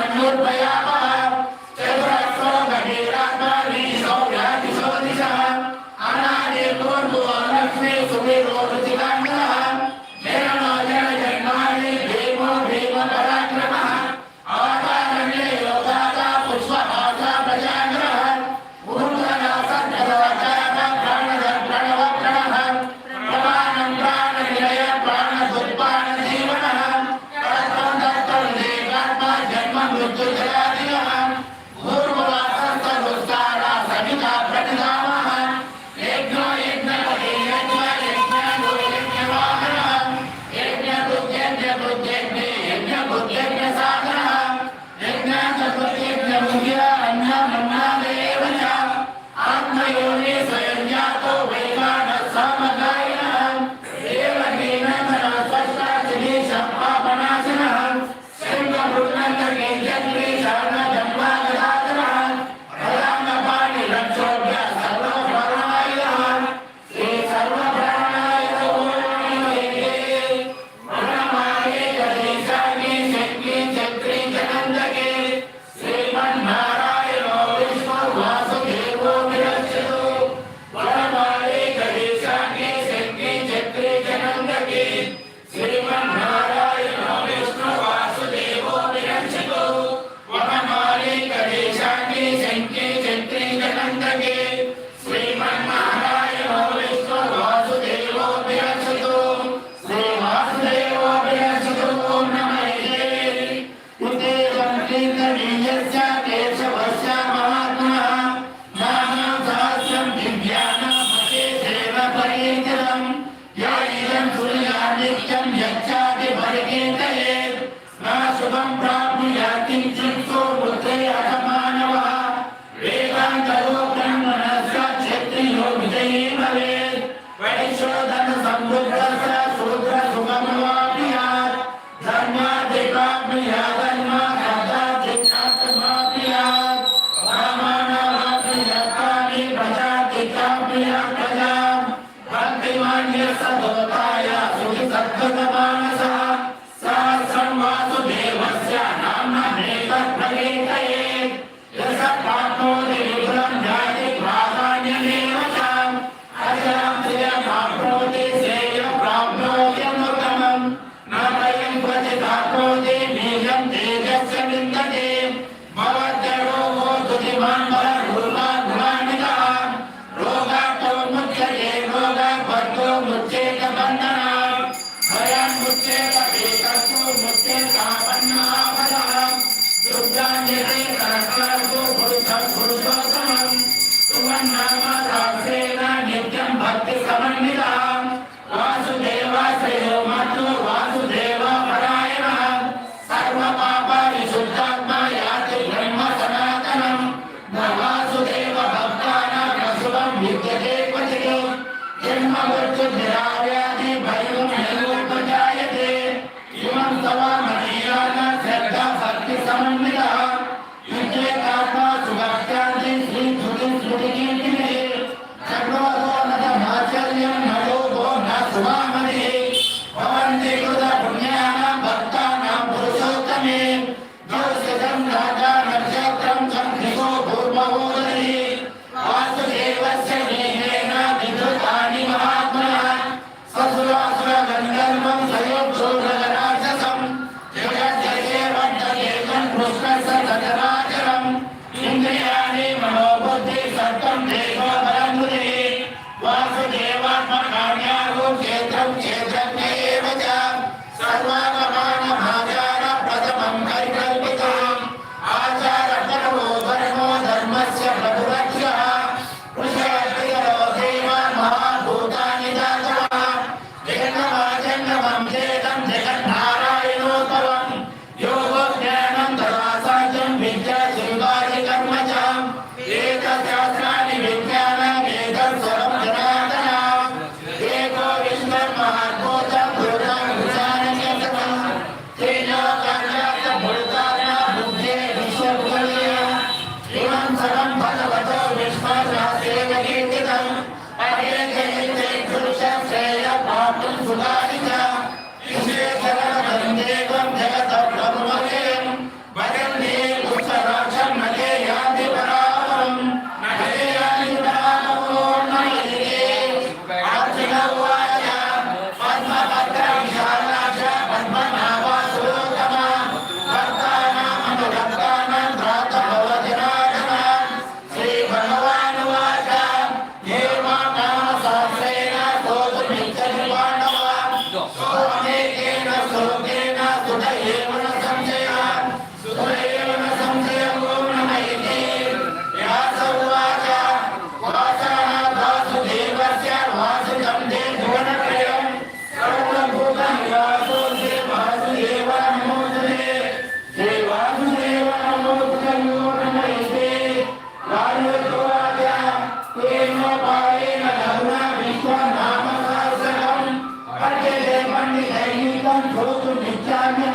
శైథిర ষড়যন্ত্র চাই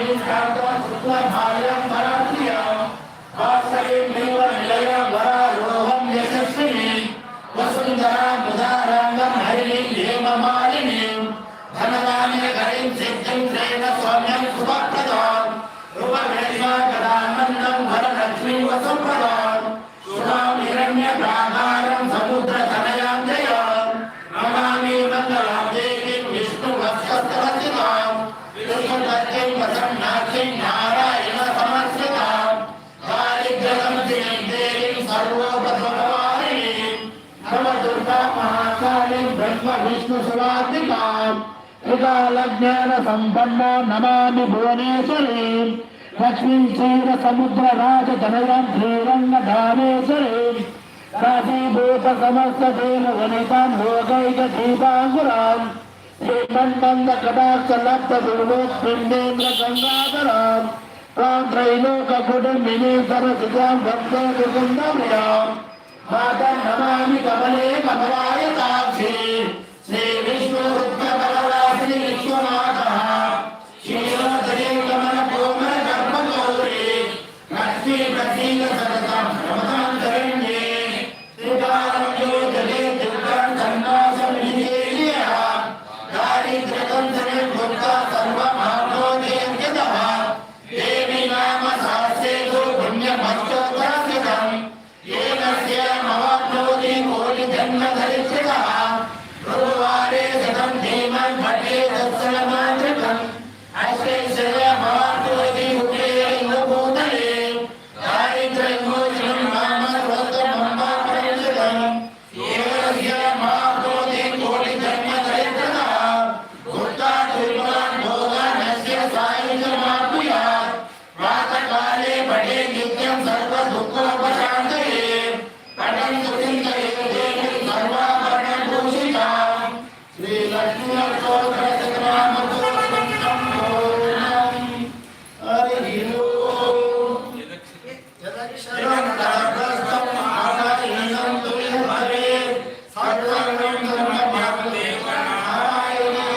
वीक्षान्तं कृत्वा भार्यां वरात्रियाँ वात्सल्यमेव निलयं वरारोहं यशस्विनी वसुन्धरा मुदाराङ्गं हरिणीं हेममालिनीं धनदाने हरिं सिद्धिं श्रेण सौम्यं सुभप्रदान् रूपभेदिमा कदानन्दं वरलक्ष्मीं वसुप्रदान् सुधां हिरण्यप्राण సంపన్న నమామి భువనేశ్వరీ లక్ష్మీ క్షీర సముద్ర రాజ ధనరం శ్రీరంగ ధామేశ్వరీ కాశీభూత సమస్త దేవ వనితాం లోకైక దీపాంగురాం శ్రీమన్మంద కటాక్ష లబ్ధ సురూపేంద్ర గంగాధరాం రాం త్రైలోక కుటుంబిని సరసిజాం భక్తో కుందమ్యాం మాతం నమామి కమలే కమలాయ కాక్షీ